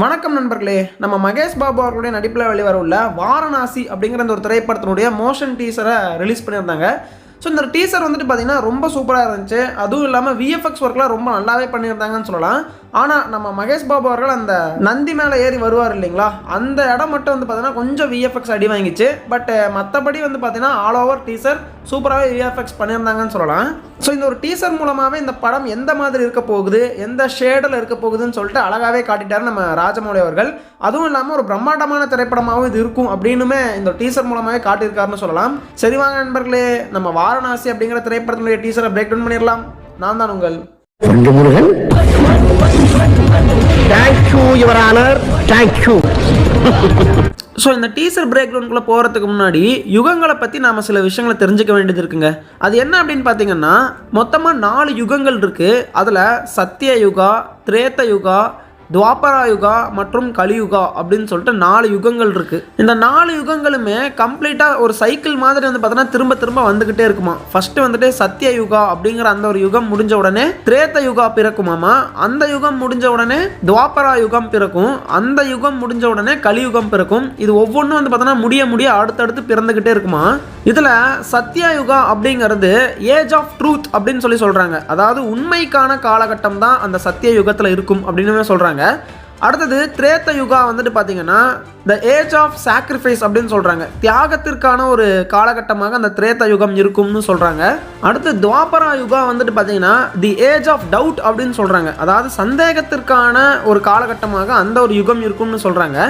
வணக்கம் நண்பர்களே. நம்ம மகேஷ் பாபு அவர்களுடைய நடிப்பில் வெளிவர உள்ள வாரணாசி அப்படிங்கிற அந்த ஒரு திரைப்படத்தினுடைய மோஷன் டீசரை ரிலீஸ் பண்ணியிருந்தாங்க. ஸோ இந்த டீசர் வந்துட்டு பார்த்தீங்கன்னா ரொம்ப சூப்பராக இருந்துச்சு. அதுவும் இல்லாமல் விஎஃப்எக்ஸ் ஒர்க்லாம் ரொம்ப நல்லாவே பண்ணியிருந்தாங்கன்னு சொல்லலாம். ஆனால் நம்ம மகேஷ் பாபு அவர்கள் அந்த நந்தி மேலே ஏறி வருவார் இல்லைங்களா? அந்த இடம் மட்டும் வந்து பார்த்தீங்கன்னா கொஞ்சம் விஎஃப்எக்ஸ் அடி வாங்கிச்சு. பட் மற்றபடி வந்து பார்த்தீங்கன்னா ஆல் ஓவர் டீசர் சூப்பராகவே விஎஃப்எக்ஸ் பண்ணியிருந்தாங்கன்னு சொல்லலாம். ஸோ இந்த ஒரு டீசர் மூலமாகவே இந்த படம் எந்த மாதிரி இருக்க போகுது எந்த ஷேடில் இருக்க போகுதுன்னு சொல்லிட்டு அழகாகவே காட்டிட்டார் நம்ம ராஜமௌலி அவர்கள். அதுவும் இல்லாமல் ஒரு பிரம்மாண்டமான திரைப்படமாகவும் இது இருக்கும் அப்படின்னுமே இந்த டீசர் மூலமாகவே காட்டியிருக்காருன்னு சொல்லலாம். சரி வாங்க நண்பர்களே நம்ம வாரணாசி அப்படிங்கிற திரைப்படத்தினுடைய டீசரை பிரேக் டவுன் பண்ணிடலாம். நான் தான் உங்கள் Murugan. Thank you your honour thank you so இந்த டீசர் பிரேக் டவுனுக்குள்ளே போகிறதுக்கு முன்னாடி யுகங்களை பற்றி நாம் சில விஷயங்களை தெரிஞ்சுக்க வேண்டியது இருக்குங்க. அது என்ன அப்படின்னு பார்த்தீங்கன்னா மொத்தமாக நாலு யுகங்கள் இருக்குது அதில் சத்திய யுகா திரேத்த யுகா துவாபரா யுகா மற்றும் கலியுகா அப்படின்னு சொல்லிட்டு நாலு யுகங்கள் இருக்குது இந்த நாலு யுகங்களுமே கம்ப்ளீட்டாக ஒரு சைக்கிள் மாதிரி வந்து பார்த்தோன்னா திரும்ப திரும்ப வந்துக்கிட்டே இருக்குமா? ஃபஸ்ட்டு வந்துட்டு சத்திய யுகா அப்படிங்கிற அந்த ஒரு யுகம் முடிஞ்ச உடனே திரேத்த யுகா பிறக்குமாமா? அந்த யுகம் முடிஞ்ச உடனே துவாபரா யுகம் பிறக்கும். அந்த யுகம் முடிஞ்ச உடனே கலியுகம் பிறக்கும். இது ஒவ்வொன்றும் வந்து பார்த்தோன்னா முடிய முடிய அடுத்தடுத்து பிறந்துக்கிட்டே இருக்குமா? இதில் சத்யா யுகா அப்படிங்கிறது ஏஜ் ஆஃப் ட்ரூத் அப்படின்னு சொல்லி சொல்கிறாங்க அதாவது உண்மைக்கான காலகட்டம் தான் அந்த சத்திய யுகத்தில் இருக்கும் அப்படின்னு சொல்கிறாங்க அடுத்தது திரேத்த யுகா வந்துட்டு பார்த்தீங்கன்னா த ஏஜ் ஆஃப் சாக்ரிஃபைஸ் அப்படின்னு சொல்கிறாங்க தியாகத்திற்கான ஒரு காலகட்டமாக அந்த திரேத்த யுகம் இருக்கும்னு சொல்கிறாங்க அடுத்து துவாபரா யுகா வந்துட்டு பார்த்தீங்கன்னா தி ஏஜ் ஆஃப் டவுட் அப்படின்னு சொல்கிறாங்க அதாவது சந்தேகத்திற்கான ஒரு காலகட்டமாக அந்த ஒரு யுகம் இருக்கும்னு சொல்கிறாங்க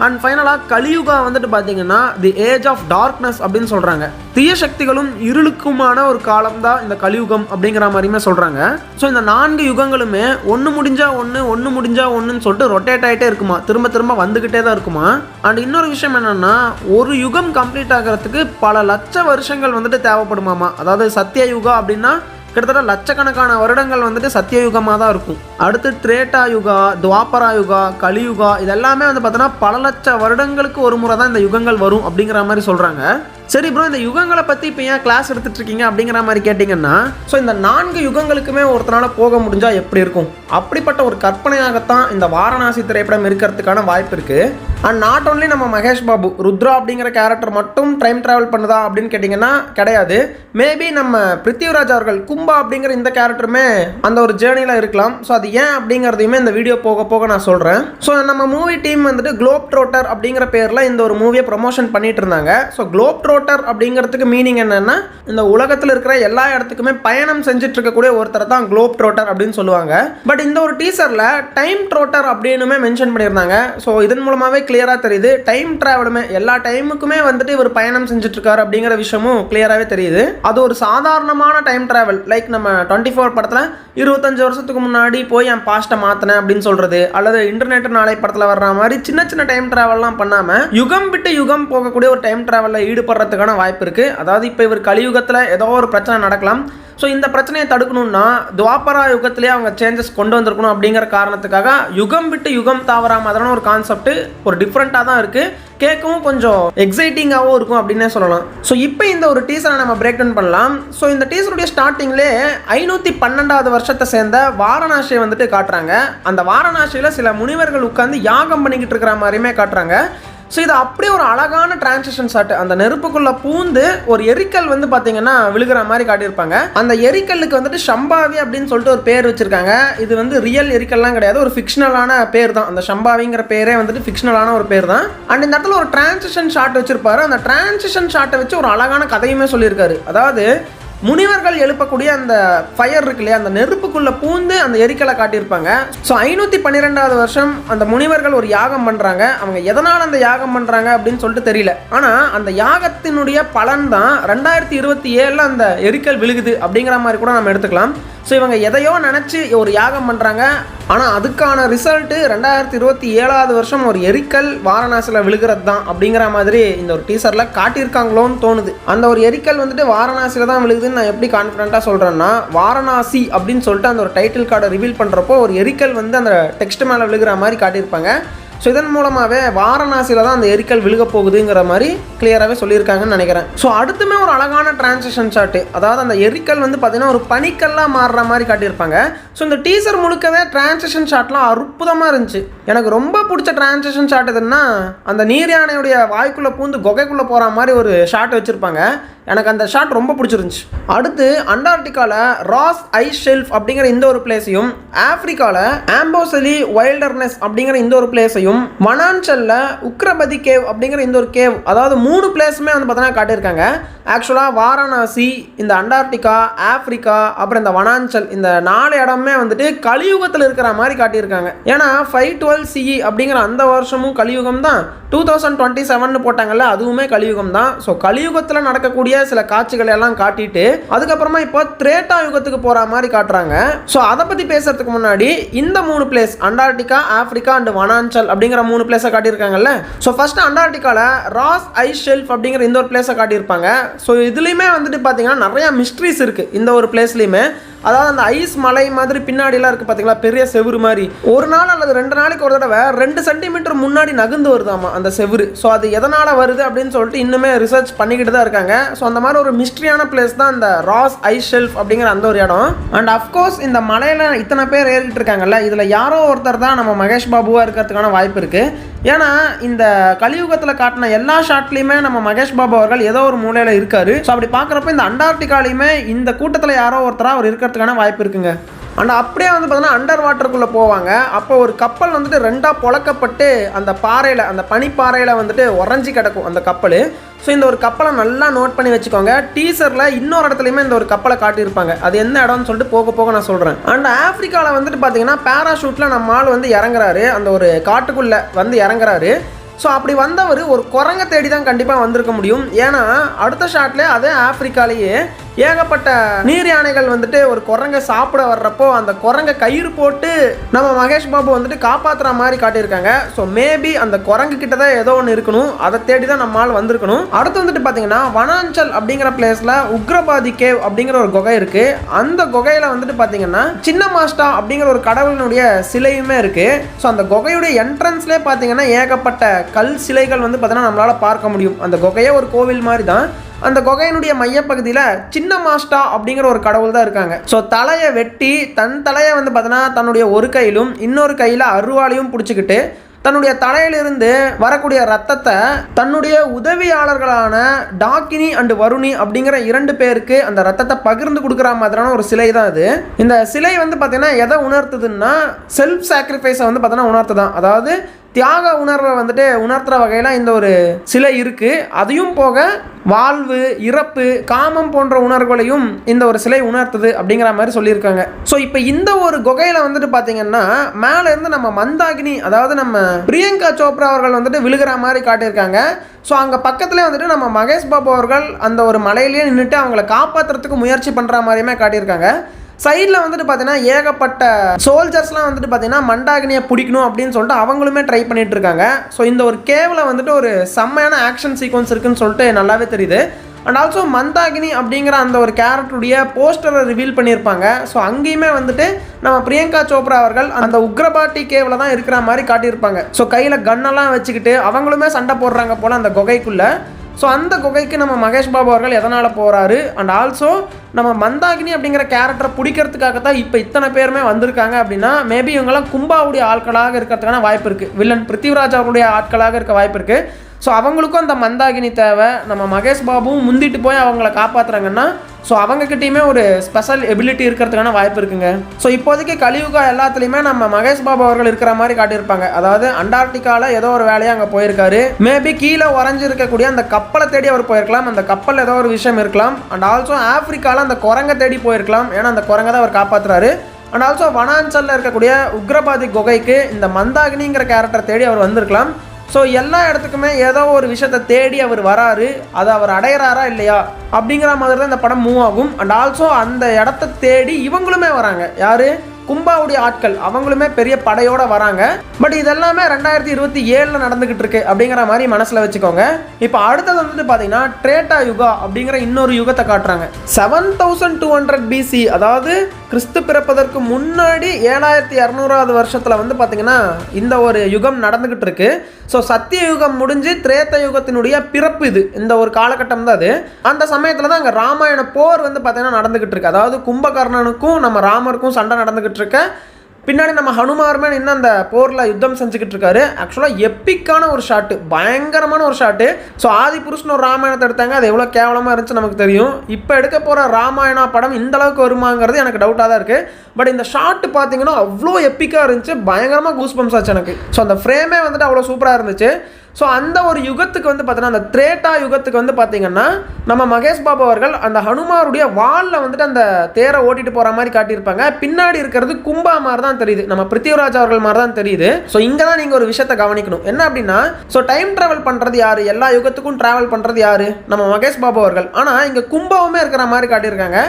அண்ட் ஃபைனலாக கலியுகா வந்துட்டு பார்த்தீங்கன்னா தி ஏஜ் ஆஃப் டார்க்னஸ் அப்படின்னு சொல்கிறாங்க தீய சக்திகளும் இருளுக்குமான ஒரு காலம் தான் இந்த கலியுகம் அப்படிங்கிற மாதிரியுமே சொல்கிறாங்க ஸோ இந்த நான்கு யுகங்களுமே ஒன்று முடிஞ்சா ஒன்று ஒன்று முடிஞ்சா ஒன்றுன்னு சொல்லிட்டு ரொட்டேட் ஆகிட்டே இருக்குமா? திரும்ப திரும்ப வந்துக்கிட்டே தான் இருக்குமா? அண்ட் இன்னொரு விஷயம் என்னென்னா ஒரு யுகம் கம்ப்ளீட் ஆகிறதுக்கு பல லட்ச வருஷங்கள் வந்துட்டு தேவைப்படுமாமா? அதாவது சத்திய யுகா அப்படின்னா கிட்டத்தட்ட லட்சக்கணக்கான வருடங்கள் வந்துட்டு சத்தியயுகமாக தான் இருக்கும். அடுத்து திரேட்டா யுகா துவாபரா யுகா கலியுகா இதெல்லாமே வந்து பார்த்தோன்னா பல லட்ச வருடங்களுக்கு ஒரு முறை தான் இந்த யுகங்கள் வரும் அப்படிங்கிற மாதிரி சொல்கிறாங்க சரி ப்ரோ இந்த யுகங்களை பற்றி இப்போ ஏன் கிளாஸ் எடுத்துகிட்டு இருக்கீங்க அப்படிங்கிற மாதிரி கேட்டிங்கன்னா ஸோ இந்த நான்கு யுகங்களுக்குமே ஒருத்தனால போக முடிஞ்சால் எப்படி இருக்கும்? அப்படிப்பட்ட ஒரு கற்பனையாகத்தான் இந்த வாரணாசி திரைப்படம் இருக்கிறதுக்கான வாய்ப்பு இருக்குது அண்ட் நாட் ஓன்லி நம்ம மகேஷ் பாபு ருத்ரா அப்படிங்கிற கேரக்டர் மட்டும் டைம் ட்ராவல் பண்ணுதா அப்படின்னு கேட்டிங்கன்னா கிடையாது. மேபி நம்ம பிருத்திவிராஜ் அவர்கள் கும்பா அப்படிங்கிற இந்த கேரக்டருமே அந்த ஒரு ஜேர்னியில் இருக்கலாம். ஸோ அது ஏன் அப்படிங்கிறதையுமே இந்த வீடியோ போக போக நான் சொல்கிறேன் ஸோ நம்ம மூவி டீம் வந்துட்டு குளோப் ட்ரோட்டர் அப்படிங்கிற பேரில் இந்த ஒரு மூவியை ப்ரொமோஷன் பண்ணிட்டு இருந்தாங்க. ஸோ குளோப் ட்ரோட்டர் அப்படிங்கிறதுக்கு மீனிங் என்னன்னா இந்த உலகத்தில் இருக்கிற எல்லா இடத்துக்குமே பயணம் செஞ்சுட்டு இருக்கக்கூடிய ஒருத்தர் தான் குளோப் ட்ரோட்டர் அப்படின்னு சொல்லுவாங்க. பட் இந்த ஒரு டீசரில் டைம் ட்ரோட்டர் அப்படின்னுமே மென்ஷன் பண்ணியிருந்தாங்க. ஸோ இதன் மூலமாகவே கிளியராக தெரியுது. டைம் ட்ராவலுமே எல்லா டைமுக்குமே வந்துட்டு இவர் பயணம் செஞ்சுட்டு இருக்காரு அப்படிங்கிற விஷயமும் கிளியராகவே தெரியுது. அது ஒரு சாதாரணமான டைம் ட்ராவல் லைக் நம்ம டுவெண்ட்டி ஃபோர் படத்தில் இருபத்தஞ்சு வருஷத்துக்கு முன்னாடி போய் என் பாஸ்ட்டை மாற்றினேன் அப்படின்னு சொல்கிறது அல்லது இன்டர்நெட் நாளை படத்தில் வர்ற மாதிரி சின்ன சின்ன டைம் ட்ராவல்லாம் பண்ணாமல் யுகம் விட்டு யுகம் போகக்கூடிய ஒரு டைம் ட்ராவலில் ஈடுபடுறதுக்கான வாய்ப்பு இருக்குது அதாவது இப்போ இவர் கலியுகத்தில் ஏதோ ஒரு பிரச்சனை நடக்கலாம். ஸோ இந்த பிரச்சனையை தடுக்கணும்னா துவாபரா யுகத்திலே அவங்க சேஞ்சஸ் கொண்டு வந்திருக்கணும் அப்படிங்கிற காரணத்துக்காக யுகம் விட்டு யுகம் தாவரா மாதிரியான ஒரு கான்செப்ட் ஒரு டிஃப்ரெண்ட்டாக தான் இருக்குது கேட்கவும் கொஞ்சம் எக்ஸைட்டிங்காகவும் இருக்கும் அப்படின்னே சொல்லலாம். ஸோ இப்போ இந்த ஒரு டீசரை நம்ம பிரேக் டவுன் பண்ணலாம். ஸோ இந்த டீசருடைய ஸ்டார்டிங்லே ஐநூற்றி பன்னெண்டாவது வருஷத்தை சேர்ந்த வாரணாசியை வந்துட்டு காட்டுறாங்க. அந்த வாரணாசியில் சில முனிவர்கள் உட்காந்து யாகம் பண்ணிக்கிட்டு இருக்கிற மாதிரியுமே காட்டுறாங்க. ஸோ இது அப்படியே ஒரு அழகான டிரான்சிஷன் ஷாட் அந்த நெருப்புக்குள்ள பூந்து ஒரு எரிக்கல் வந்து பார்த்தீங்கன்னா விழுகிற மாதிரி காட்டியிருப்பாங்க. அந்த எரிக்கல்லுக்கு வந்துட்டு ஷம்பாவி அப்படின்னு சொல்லிட்டு ஒரு பேர் வச்சிருக்காங்க. இது வந்து ரியல் எரிக்கல்லாம் கிடையாது. ஒரு ஃபிக்ஷனலான பேர் தான். அந்த ஷம்பாவிங்கிற பேரே வந்துட்டு ஃபிக்ஷனலான ஒரு பேர் தான். அண்ட் இந்த இடத்துல ஒரு டிரான்சிஷன் ஷாட் வச்சிருப்பாரு. அந்த டிரான்சிஷன் ஷாட்டை வச்சு ஒரு அழகான கதையுமே சொல்லியிருக்காரு. அதாவது முனிவர்கள் எழுப்பக்கூடிய அந்த ஃபயர் இருக்கு இல்லையா அந்த நெருப்புக்குள்ள பூந்து அந்த எரிக்கலை காட்டியிருப்பாங்க. ஸோ ஐநூற்றி பன்னிரெண்டாவது வருஷம் அந்த முனிவர்கள் ஒரு யாகம் பண்ணுறாங்க அவங்க எதனால் அந்த யாகம் பண்ணுறாங்க அப்படின்னு சொல்லிட்டு தெரியல. ஆனால் அந்த யாகத்தினுடைய பலன் தான் ரெண்டாயிரத்தி இருபத்தி ஏழில் அந்த எரிக்கல் விழுகுது அப்படிங்கிற மாதிரி கூட நம்ம எடுத்துக்கலாம். ஸோ இவங்க எதையோ நினச்சி ஒரு யாகம் பண்ணுறாங்க ஆனால் அதுக்கான ரிசல்ட்டு ரெண்டாயிரத்தி இருபத்தி ஏழாவது வருஷம் ஒரு எரிக்கல் வாரணாசியில் விழுகிறது தான் அப்படிங்கிற மாதிரி இந்த ஒரு டீசரில் காட்டியிருக்காங்களோன்னு தோணுது. அந்த ஒரு எரிக்கல் வந்துட்டு வாரணாசியில் தான் விழுகுதுன்னு நான் எப்படி கான்ஃபிடண்ட்டாக சொல்கிறேன்னா வாரணாசி அப்படின்னு சொல்லிட்டு அந்த ஒரு டைட்டில் கார்டை ரிவீல் பண்ணுறப்போ ஒரு எரிக்கல் வந்து அந்த டெக்ஸ்ட் மேலே விழுகிற மாதிரி காட்டியிருப்பாங்க. ஸோ இதன் மூலமாகவே வாரணாசியில் தான் அந்த எரிக்கல் விழுக போகுதுங்கிற மாதிரி கிளியராகவே சொல்லியிருக்காங்கன்னு நினைக்கிறேன். ஸோ அடுத்துமே ஒரு அழகான டிரான்சிஷன் ஷாட்டு அதாவது அந்த எரிக்கல் வந்து பார்த்திங்கன்னா ஒரு பனிக்கல்லாக மாறுற மாதிரி காட்டியிருப்பாங்க. ஸோ இந்த டீசர் முழுக்கவே டிரான்சிஷன் ஷாட்லாம் அற்புதமாக இருந்துச்சு. எனக்கு ரொம்ப பிடிச்ச டிரான்சிஷன் ஷாட் எதுன்னா அந்த நீர் யானையுடைய வாய்க்குள்ளே பூந்து குகைக்குள்ளே போகிற மாதிரி ஒரு ஷாட் வச்சுருப்பாங்க. எனக்கு அந்த ஷாட் ரொம்ப பிடிச்சிருந்துச்சு. அடுத்து அண்டார்டிகாவில் ராஸ் ஐஸ் ஷெல்ஃப் அப்படிங்கிற இந்த ஒரு பிளேஸையும் ஆப்ரிக்காவில் ஆம்போசலி வைல்டர்னஸ் அப்படிங்கிற இந்த ஒரு பிளேஸையும் வனான்சல்ல உக்ரபதி கேவ் அப்படிங்கிற இந்த ஒரு கேவ் அதாவது மூணு பிளேஸுமே வந்து பார்த்தீங்கன்னா காட்டியிருக்காங்க. ஆக்சுவலாக வாரணாசி இந்த அண்டார்டிகா ஆப்ரிக்கா அப்புறம் இந்த வனாஞ்சல் இந்த நாலு இடமே வந்துட்டு கலியுகத்தில் இருக்கிற மாதிரி காட்டியிருக்காங்க. ஏன்னா ஃபைவ் டுவெல் சிஇ அப்படிங்கிற அந்த வருஷமும் கலியுகம் தான் டூ தௌசண்ட் டுவெண்ட்டி செவன் போட்டாங்கல்ல அதுவுமே கலியுகம் தான் ஸோ கலியுகத்தில் நடக்கக்கூடிய சில காட்சிகளை எல்லாம் காட்டிட்டு அதுக்கப்புறமா இப்போ திரேட்டா யுகத்துக்கு போகிற மாதிரி காட்டுறாங்க. ஸோ அதை பற்றி பேசுறதுக்கு முன்னாடி இந்த மூணு place Antarctica Africa and Vananchal அப்படிங்கிற மூணு பிளேஸை காட்டியிருக்காங்கல்ல. ஸோ ஃபர்ஸ்ட் அண்டார்டிகாவில் ராஸ் ஐஸ் ஷெல்ஃப் அப்படிங்கிற இந்த ஒரு பிளேஸை காட்டியிருப்பாங்க. ஸோ இதுலேயுமே வந்துட்டு பார்த்தீங்கன்னா நிறையா மிஸ்ட்ரிஸ் இருக்குது இந்த ஒரு பிளேஸ்லையுமே அதாவது அந்த ஐஸ் மலை மாதிரி பின்னாடிலாம் இருக்குது பார்த்தீங்களா பெரிய செவுரு மாதிரி. ஒரு நாள் அல்லது ரெண்டு நாளைக்கு ஒரு தடவை ரெண்டு சென்டிமீட்டர் முன்னாடி நகர்ந்து வருதாமா அந்த செவுரு? ஸோ அது எதனால் வருது அப்படின்னு சொல்லிட்டு இன்னுமே ரிசர்ச் பண்ணிக்கிட்டு தான் இருக்காங்க. ஸோ அந்த மாதிரி ஒரு மிஸ்ட்ரியான பிளேஸ் தான் இந்த ராஸ் ஐஸ் ஷெல்ஃப் அப்படிங்கிற அந்த ஒரு இடம். அண்ட் அஃப்கோர்ஸ் இந்த மலையில் இத்தனை பேர் ஏறிட்டு இருக்காங்கல்ல? இதில் யாரோ ஒருத்தர் தான் நம்ம மகேஷ் பாபுவாக இருக்கிறதுக்கான வாய்ப்பு இருக்குது ஏன்னா இந்த கலியுகத்தில் காட்டின எல்லா ஷாட்லையுமே நம்ம மகேஷ் பாபு அவர்கள் ஏதோ ஒரு மூலையில் இருக்காரு. ஸோ அப்படி பார்க்குறப்ப இந்த அண்டார்டிகாலையுமே இந்த கூட்டத்தில் யாரோ ஒருத்தராக அவர் இருக்கிறதுக்கான வாய்ப்பு இருக்குங்க. அண்ட் அப்படியே வந்து பார்த்தோன்னா அண்டர் வாட்டருக்குள்ளே போவாங்க. அப்போ ஒரு கப்பல் வந்துட்டு ரெண்டாக பொழக்கப்பட்டு அந்த பாறையில் அந்த பனிப்பாறையில் வந்துட்டு உறைஞ்சி கிடக்கும் அந்த கப்பல். ஸோ இந்த ஒரு கப்பலை நல்லா நோட் பண்ணி வச்சுக்கோங்க. டீசரில் இன்னொரு இடத்துலையுமே இந்த ஒரு கப்பலை காட்டியிருப்பாங்க. அது எந்த இடம்னு சொல்லிட்டு போக போக நான் சொல்கிறேன் அண்ட் ஆஃப்ரிக்காவில் வந்துட்டு பார்த்தீங்கன்னா பேராஷூட்டில் நம்ம ஆள் வந்து இறங்குறாரு. அந்த ஒரு காட்டுக்குள்ளே வந்து இறங்குறாரு. ஸோ அப்படி வந்தவர் ஒரு குரங்கை தேடி தான் கண்டிப்பாக வந்திருக்க முடியும். ஏன்னா அடுத்த ஷாட்லேயே அதே ஆப்பிரிக்காலேயே ஏகப்பட்ட நீர் யானைகள் வந்துட்டு ஒரு குரங்கை சாப்பிட வர்றப்போ அந்த குரங்கை கயிறு போட்டு நம்ம மகேஷ் பாபு வந்துட்டு காப்பாற்றுற மாதிரி காட்டியிருக்காங்க. ஸோ மேபி அந்த குரங்கு கிட்ட தான் ஏதோ ஒன்று இருக்கணும். அதை தேடி தான் நம்ம ஆள் வந்திருக்கணும். அடுத்து வந்துட்டு பார்த்தீங்கன்னா வனாஞ்சல் அப்படிங்கிற பிளேஸில் உக்ரபாதி கேவ் அப்படிங்கிற ஒரு குகை இருக்கு. அந்த குகையில் வந்துட்டு பார்த்தீங்கன்னா சின்ன மாஸ்டா அப்படிங்கிற ஒரு கடவுளினுடைய சிலையுமே இருக்கு. ஸோ அந்த குகையுடைய என்ட்ரன்ஸ்லேயே பார்த்தீங்கன்னா ஏகப்பட்ட கல் சிலைகள் வந்து பார்த்தோன்னா நம்மளால் பார்க்க முடியும். அந்த குகையே ஒரு கோவில் மாதிரி தான் அந்த குகையினுடைய மையப்பகுதியில் சின்ன மாஸ்டா அப்படிங்கிற ஒரு கடவுள் தான் இருக்காங்க. ஸோ தலையை வெட்டி தன் தலையை வந்து பார்த்தோன்னா தன்னுடைய ஒரு கையிலும் இன்னொரு கையில் அருவாளையும் பிடிச்சிக்கிட்டு தன்னுடைய தலையிலிருந்து வரக்கூடிய ரத்தத்தை தன்னுடைய உதவியாளர்களான டாக்கினி அண்டு வருணி அப்படிங்கிற இரண்டு பேருக்கு அந்த ரத்தத்தை பகிர்ந்து கொடுக்குற மாதிரியான ஒரு சிலை தான் அது. இந்த சிலை வந்து பார்த்தீங்கன்னா எதை உணர்த்துதுன்னா செல்ஃப் சாக்ரிஃபைஸை வந்து பார்த்தோன்னா உணர்த்துதான். அதாவது தியாக உணர்வை வந்துட்டு உணர்த்துற வகையில் இந்த ஒரு சிலை இருக்குது அதையும் போக வாழ்வு இறப்பு காமம் போன்ற உணர்வுகளையும் இந்த ஒரு சிலை உணர்த்துது அப்படிங்கிற மாதிரி சொல்லியிருக்காங்க. ஸோ இப்போ இந்த ஒரு குகையில் வந்துட்டு பார்த்தீங்கன்னா மேலே இருந்து நம்ம மந்தாகினி அதாவது நம்ம பிரியங்கா சோப்ரா அவர்கள் வந்துட்டு விழுகிற மாதிரி காட்டியிருக்காங்க. ஸோ அங்கே பக்கத்துலேயே வந்துட்டு நம்ம மகேஷ் பாபு அவர்கள் அந்த ஒரு மலையிலேயே நின்றுட்டு அவங்கள காப்பாற்றுறதுக்கு முயற்சி பண்ணுற மாதிரியுமே காட்டியிருக்காங்க. சைடில் வந்துட்டு பார்த்தீங்கன்னா ஏகப்பட்ட சோல்ஜர்ஸ்லாம் வந்துட்டு பார்த்தீங்கன்னா மண்டாகினியை பிடிக்கணும் அப்படின்னு சொல்லிட்டு அவங்களுமே ட்ரை பண்ணிட்டு இருக்காங்க. ஸோ இந்த ஒரு கேவில் வந்துட்டு ஒரு செம்மையான ஆக்ஷன் சீக்வன்ஸ் இருக்குன்னு சொல்லிட்டு நல்லாவே தெரியுது. அண்ட் ஆல்சோ மந்தாகினி அப்படிங்கிற அந்த ஒரு கேரக்டருடைய போஸ்டரை ரிவீல் பண்ணியிருப்பாங்க. ஸோ அங்கேயுமே வந்துட்டு நம்ம பிரியங்கா சோப்ரா அவர்கள் அந்த உக்ரபாட்டி கேவில் தான் இருக்கிற மாதிரி காட்டியிருப்பாங்க. ஸோ கையில் கன்னெல்லாம் வச்சுக்கிட்டு அவங்களுமே சண்டை போடுறாங்க போல் அந்த குகைக்குள்ளே. ஸோ அந்த குகைக்கு நம்ம மகேஷ் பாபு அவர்கள் எதனால் போகிறாரு அண்ட் ஆல்சோ நம்ம மந்தாகினி அப்படிங்கிற கேரக்டரை பிடிக்கிறதுக்காக தான் இப்போ இத்தனை பேருமே வந்திருக்காங்க அப்படின்னா மேபி இவங்கெல்லாம் கும்பாவுடைய ஆட்களாக இருக்கிறதுக்கான வாய்ப்பு இருக்குது வில்லன் பிருத்திவிராஜ் அவருடைய ஆட்களாக இருக்க வாய்ப்பு இருக்குது ஸோ அவங்களுக்கும் அந்த மந்தாகினி தேவை. நம்ம மகேஷ் பாபுவும் முந்திட்டு போய் அவங்கள காப்பாற்றுறாங்கன்னா ஸோ அவங்கக்கிட்டையுமே ஒரு ஸ்பெஷல் எபிலிட்டி இருக்கிறதுக்கான வாய்ப்பு இருக்குங்க. ஸோ இப்போதைக்கு கலியுகா எல்லாத்துலேயுமே நம்ம மகேஷ் பாபு அவர்கள் இருக்கிற மாதிரி காட்டியிருப்பாங்க. அதாவது அண்டார்டிகாவில் ஏதோ ஒரு வேலையாக அங்கே போயிருக்காரு. மேபி கீழே உறைஞ்சி இருக்கக்கூடிய அந்த கப்பலை தேடி அவர் போயிருக்கலாம். அந்த கப்பல் ஏதோ ஒரு விஷயம் இருக்கலாம். அண்ட் ஆல்சோ ஆப்பிரிக்காவில் அந்த குரங்கை தேடி போயிருக்கலாம். ஏன்னா அந்த குரங்கை தான் அவர் காப்பாற்றுறாரு அண்ட் ஆல்சோ வனாஞ்சலில் இருக்கக்கூடிய உக்ரபாதி குகைக்கு இந்த மந்தாகினிங்கிற கேரக்டர் தேடி அவர் வந்திருக்கலாம். ஸோ எல்லா இடத்துக்குமே ஏதோ ஒரு விஷயத்தை தேடி அவர் வராரு. அதை அவர் அடையிறாரா இல்லையா? அப்படிங்கிற மாதிரி தான் இந்த படம் மூவ் ஆகும். அண்ட் ஆல்சோ அந்த இடத்த தேடி இவங்களுமே வராங்க. யாரு? கும்பாவுடைய ஆட்கள் அவங்களுமே பெரிய படையோட வராங்க. பட் இதெல்லாமே ரெண்டாயிரத்தி இருபத்தி ஏழில் நடந்துகிட்டு இருக்கு அப்படிங்கிற மாதிரி மனசில் வச்சுக்கோங்க. இப்போ அடுத்தது வந்துட்டு பார்த்தீங்கன்னா ட்ரேட்டா யுகா அப்படிங்கிற இன்னொரு யுகத்தை காட்டுறாங்க. Seven thousand two hundred BC அதாவது கிறிஸ்து பிறப்பதற்கு முன்னாடி ஏழாயிரத்தி இரநூறாவது வருஷத்தில் வந்து பார்த்தீங்கன்னா இந்த ஒரு யுகம் நடந்துகிட்டு இருக்கு. ஸோ சத்திய யுகம் முடிஞ்சு திரேத்த யுகத்தினுடைய பிறப்பு இது. இந்த ஒரு காலகட்டம் தான் அது. அந்த சமயத்தில் தான் அங்கே ராமாயண போர் வந்து பார்த்தீங்கன்னா நடந்துகிட்டு இருக்கு. அதாவது கும்பகர்ணனுக்கும் நம்ம ராமருக்கும் சண்டை நடந்துகிட்டு இருக்க பின்னாடி நம்ம ஹனுமாருமே இன்னும் அந்த போரில் யுத்தம் செஞ்சுக்கிட்டு இருக்காரு ஆக்சுவலாக எப்பிக்கான ஒரு ஷாட்டு பயங்கரமான ஒரு ஷாட்டு ஸோ ஆதி புருஷன் ஒரு ராமாயணத்தை எடுத்தாங்க. அது எவ்வளோ கேவலமாக இருந்துச்சு நமக்கு தெரியும். இப்போ எடுக்க போகிற ராமாயணா படம் இந்த அளவுக்கு வருமாங்கிறது எனக்கு டவுட்டாக தான் இருக்குது பட் இந்த ஷாட்டு பார்த்தீங்கன்னா அவ்வளோ எப்பிக்காக இருந்துச்சு. பயங்கரமாக கூஸ் பம்ஸ் ஆச்சு எனக்கு. ஸோ அந்த ஃப்ரேமே வந்துட்டு அவ்வளோ சூப்பராக இருந்துச்சு. ஸோ அந்த ஒரு யுகத்துக்கு வந்து பார்த்தீங்கன்னா அந்த திரேட்டா யுகத்துக்கு வந்து பார்த்தீங்கன்னா நம்ம மகேஷ் பாபு அவர்கள் அந்த ஹனுமாருடைய வாலில் வந்துட்டு அந்த தேரை ஓட்டிட்டு போகிற மாதிரி காட்டியிருப்பாங்க. பின்னாடி இருக்கிறது கும்பா மாதிரி தான் தெரியுது. நம்ம பிருத்திவிராஜ் அவர்கள் மாதிரி தான் தெரியுது. ஸோ இங்கே தான் நீங்கள் ஒரு விஷயத்தை கவனிக்கணும். என்ன அப்படின்னா ஸோ டைம் ட்ராவல் பண்ணுறது யார்? எல்லா யுகத்துக்கும் ட்ராவல் பண்ணுறது யார்? நம்ம மகேஷ் பாபு அவர்கள். ஆனால் இங்கே கும்பாவுமே இருக்கிற மாதிரி காட்டியிருக்காங்க.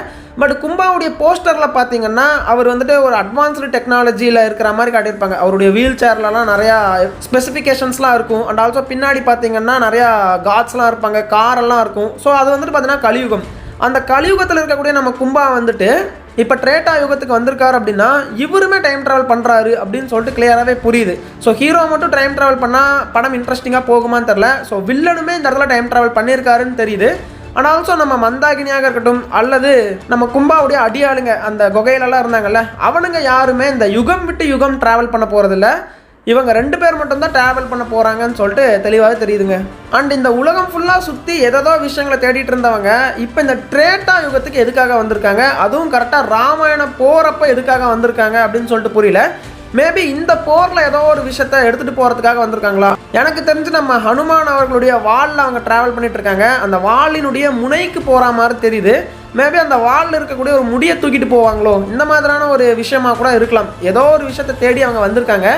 பட் கும்பாவுடைய போஸ்டரில் பார்த்தீங்கன்னா அவர் வந்துட்டு ஒரு அட்வான்ஸ்டு டெக்னாலஜியில் இருக்கிற மாதிரி காட்டியிருப்பாங்க. அவருடைய வீல் சேர்லலாம் நிறையா ஸ்பெசிஃபிகேஷன்ஸ்லாம் இருக்கும். அண்ட் ஆல்சோ பின்னாடி பார்த்தீங்கன்னா நிறையா காட்ஸ்லாம் இருப்பாங்க. காரெல்லாம் இருக்கும். ஸோ அது வந்துட்டு பார்த்தீங்கன்னா கலியுகம். அந்த கலியுகத்தில் இருக்கக்கூடிய நம்ம கும்பா வந்துட்டு இப்போ ட்ரேட்டா யுகத்துக்கு வந்திருக்காரு அப்படின்னா இவருமே டைம் ட்ராவல் பண்ணுறாரு அப்படின்னு சொல்லிட்டு கிளியராகவே புரியுது. ஸோ ஹீரோ மட்டும் டைம் ட்ராவல் பண்ணால் படம் இன்ட்ரெஸ்டிங்காக போகுமான்னு தெரில ஸோ வில்லனுமே இந்த இடத்துல டைம் ட்ராவல் பண்ணியிருக்காருன்னு தெரியுது. அண்ட் ஆல்சோ நம்ம மந்தாகினியாக இருக்கட்டும் அல்லது நம்ம கும்பாவுடைய அடியாளுங்க அந்த குகையிலலாம் இருந்தாங்கல்ல அவனுங்க யாருமே இந்த யுகம் விட்டு யுகம் ட்ராவல் பண்ண போகிறதில்ல இவங்க ரெண்டு பேர் மட்டும்தான் ட்ராவல் பண்ண போகிறாங்கன்னு சொல்லிட்டு தெளிவாகவே தெரியுதுங்க. அண்ட் இந்த உலகம் ஃபுல்லாக சுற்றி எதோ விஷயங்களை தேடிட்டு இருந்தவங்க இப்போ இந்த ட்ரேட்டா யுகத்துக்கு எதுக்காக வந்திருக்காங்க? அதுவும் கரெக்டாக ராமாயணம் போகிறப்ப எதுக்காக வந்திருக்காங்க அப்படின்னு சொல்லிட்டு புரியல. மேபி இந்த போரில் ஏதோ ஒரு விஷயத்த எடுத்துகிட்டு போகிறதுக்காக வந்திருக்காங்களா? எனக்கு தெரிஞ்சு நம்ம ஹனுமான் அவர்களுடைய வாலில் அவங்க ட்ராவல் பண்ணிட்டு இருக்காங்க அந்த வாளினுடைய முனைக்கு போகிற மாதிரி தெரியுது. மேபி அந்த வாலில் இருக்கக்கூடிய ஒரு முடியை தூக்கிட்டு போவாங்களோ? இந்த மாதிரியான ஒரு விஷயமா கூட இருக்கலாம். ஏதோ ஒரு விஷயத்தை தேடி அவங்க வந்திருக்காங்க.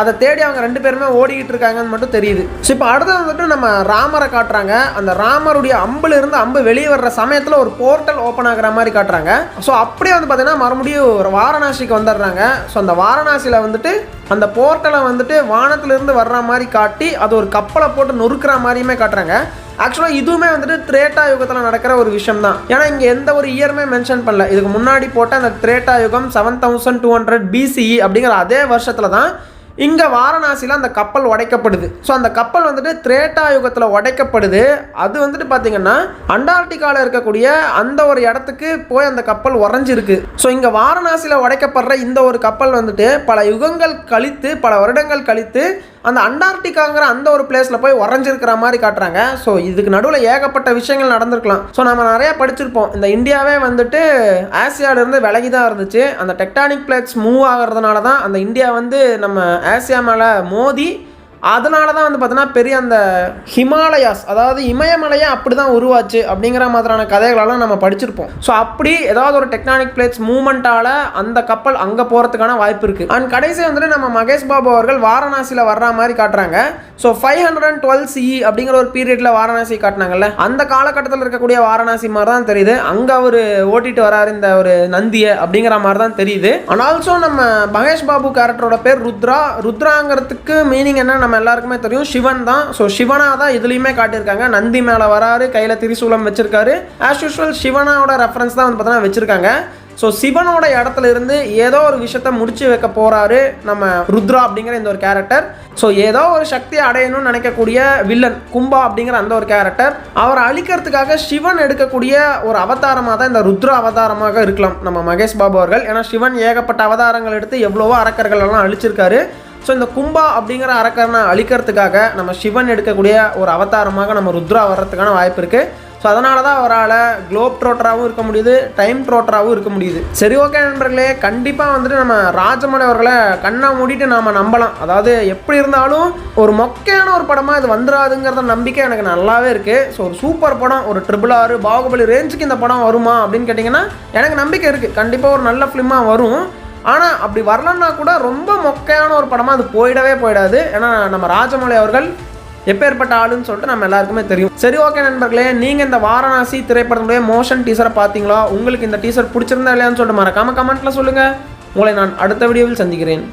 அதை தேடி அவங்க ரெண்டு பேருமே ஓடிக்கிட்டு இருக்காங்கன்னு மட்டும் தெரியுது. ஸோ இப்போ அடுத்தது வந்துட்டு நம்ம ராமரை காட்டுறாங்க. அந்த ராமருடைய அம்புல இருந்து அம்பு வெளியே வர்ற சமயத்தில் ஒரு போர்ட்டல் ஓப்பன் ஆகுற மாதிரி காட்டுறாங்க. ஸோ அப்படியே வந்து பார்த்தீங்கன்னா மறுபடியும் ஒரு வாரணாசிக்கு வந்துடுறாங்க. ஸோ அந்த வாரணாசியில் வந்துட்டு அந்த போர்ட்டலை வந்துட்டு வானத்திலிருந்து வர்ற மாதிரி காட்டி அது ஒரு கப்பலை போட்டு நொறுக்கிற மாதிரியுமே காட்டுறாங்க. ஆக்சுவலாக இதுவுமே வந்துட்டு திரேட்டா யுகத்தில் நடக்கிற ஒரு விஷயம் தான் ஏன்னா இங்கே எந்த ஒரு இயருமே மென்ஷன் பண்ணல. இதுக்கு முன்னாடி போட்ட அந்த திரேட்டா யுகம் seven thousand two hundred BCE அப்படிங்கிற அதே வருஷத்தில் தான் இங்கே வாரணாசியில் அந்த கப்பல் உடைக்கப்படுது. ஸோ அந்த கப்பல் வந்துட்டு திரேட்டா யுகத்தில் உடைக்கப்படுது. அது வந்துட்டு பார்த்தீங்கன்னா அண்டார்டிகாவில் இருக்கக்கூடிய அந்த ஒரு இடத்துக்கு போய் அந்த கப்பல் உறைஞ்சிருக்கு. ஸோ இங்கே வாரணாசியில் உடைக்கப்படுற இந்த ஒரு கப்பல் வந்துட்டு பல யுகங்கள் கழித்து பல வருடங்கள் கழித்து அந்த அண்டார்டிகாங்கிற அந்த ஒரு பிளேஸில் போய் உறைஞ்சிருக்கிற மாதிரி காட்டுறாங்க. ஸோ இதுக்கு நடுவில் ஏகப்பட்ட விஷயங்கள் நடந்திருக்கலாம். ஸோ நம்ம நிறைய படிச்சிருப்போம். இந்த இந்தியாவே வந்துட்டு ஆசியாவிலேருந்து விலகி தான் இருந்துச்சு. அந்த டெக்டானிக் பிளேட்ஸ் மூவ் ஆகிறதுனால தான் அந்த இந்தியா வந்து நம்ம ஆசியா மேலே மோதி அதனால தான் வந்து பார்த்தோன்னா பெரிய அந்த ஹிமாலயாஸ் அதாவது இமயமலையே அப்படி தான் உருவாச்சு அப்படிங்கிற மாதிரியான கதைகளெல்லாம் நம்ம படிச்சிருப்போம். ஸோ அப்படி ஏதாவது ஒரு டெக்னானிக் பிளேட்ஸ் மூமெண்ட்டால் அந்த கப்பல் அங்கே போகிறதுக்கான வாய்ப்பு இருக்குது அண்ட் கடைசி வந்துட்டு நம்ம மகேஷ் பாபு அவர்கள் வாரணாசியில் வர்ற மாதிரி காட்டுறாங்க. So five hundred and twelve CE அப்படிங்கிற ஒரு பீரியடில் வாரணாசி காட்டினாங்கல்ல அந்த காலகட்டத்தில் இருக்கக்கூடிய வாரணாசி மாதிரி தான் தெரியுது. அங்கே அவர் ஓட்டிட்டு வராரு இந்த ஒரு நந்தியை அப்படிங்கிற மாதிரி தான் தெரியுது. அண்ட் ஆல்சோ நம்ம மகேஷ் பாபு கேரக்டரோட பேர் ருத்ரா. ருத்ராங்கிறதுக்கு மீனிங் என்ன நம்ம எல்லாருக்குமே தெரியும். சிவன் தான். ஸோ சிவனா தான் இதுலேயுமே காட்டியிருக்காங்க. நந்தி மேலே வராரு கையில் திரிசூலம் வச்சிருக்காரு. ஆஸ் யூஸ்வல் சிவனாவோட ரெஃபரன்ஸ் தான் வந்து பார்த்தீங்கன்னா வச்சிருக்காங்க. ஸோ சிவனோட இடத்துல இருந்து ஏதோ ஒரு விஷயத்த முடிச்சு வைக்க போகிறாரு நம்ம ருத்ரா அப்படிங்கிற இந்த ஒரு கேரக்டர் ஸோ ஏதோ ஒரு சக்தியை அடையணும்னு நினைக்கக்கூடிய வில்லன் கும்பா அப்படிங்கிற அந்த ஒரு கேரக்டர் அவரை அழிக்கிறதுக்காக சிவன் எடுக்கக்கூடிய ஒரு அவதாரமாக தான் இந்த ருத்ர அவதாரமாக இருக்கலாம் நம்ம மகேஷ் பாபு அவர்கள். ஏன்னா சிவன் ஏகப்பட்ட அவதாரங்கள் எடுத்து எவ்வளவோ அரக்கர்கள் எல்லாம் அழிச்சிருக்காரு. ஸோ இந்த கும்பா அப்படிங்கிற அரக்கரனை அழிக்கிறதுக்காக நம்ம சிவன் எடுக்கக்கூடிய ஒரு அவதாரமாக நம்ம ருத்ரா வர்றதுக்கான வாய்ப்பு இருக்குது ஸோ அதனால தான் அவரால் குளோப் ட்ரோட்டராகவும் இருக்க முடியுது டைம் ட்ரோட்டராகவும் இருக்க முடியுது. சரி ஓகே நண்பர்களே கண்டிப்பாக வந்துட்டு நம்ம ராஜமலை அவர்களை கண்ணை மூடிட்டு நாம் நம்பலாம். அதாவது எப்படி இருந்தாலும் ஒரு மொக்கையான ஒரு படமாக இது வந்துடாதுங்கிறத நம்பிக்கை எனக்கு நல்லாவே இருக்குது ஸோ ஒரு சூப்பர் படம் ஒரு ட்ரிபிள் ஆறு பாகுபலி ரேஞ்சுக்கு இந்த படம் வருமா அப்படின்னு கேட்டிங்கன்னா எனக்கு நம்பிக்கை இருக்குது கண்டிப்பாக ஒரு நல்ல ஃபிலிமாக வரும். ஆனால் அப்படி வரலன்னா கூட ரொம்ப மொக்கையான ஒரு படமாக அது போயிடவே போயிடாது. ஏன்னா நம்ம ராஜமௌழி அவர்கள் எப்பேற்பட்ட ஆளுன்னு சொல்லிட்டு நம்ம எல்லாருக்குமே தெரியும். சரி ஓகே நண்பர்களே நீங்கள் இந்த வாரணாசி திரைப்படத்துடைய மோஷன் டீசரை பார்த்தீங்களா? உங்களுக்கு இந்த டீசர் பிடிச்சிருந்தா இல்லையான்னு சொல்லிட்டு மறக்காம கமெண்ட்டில் சொல்லுங்கள் உங்களை நான் அடுத்த வீடியோவில் சந்திக்கிறேன்.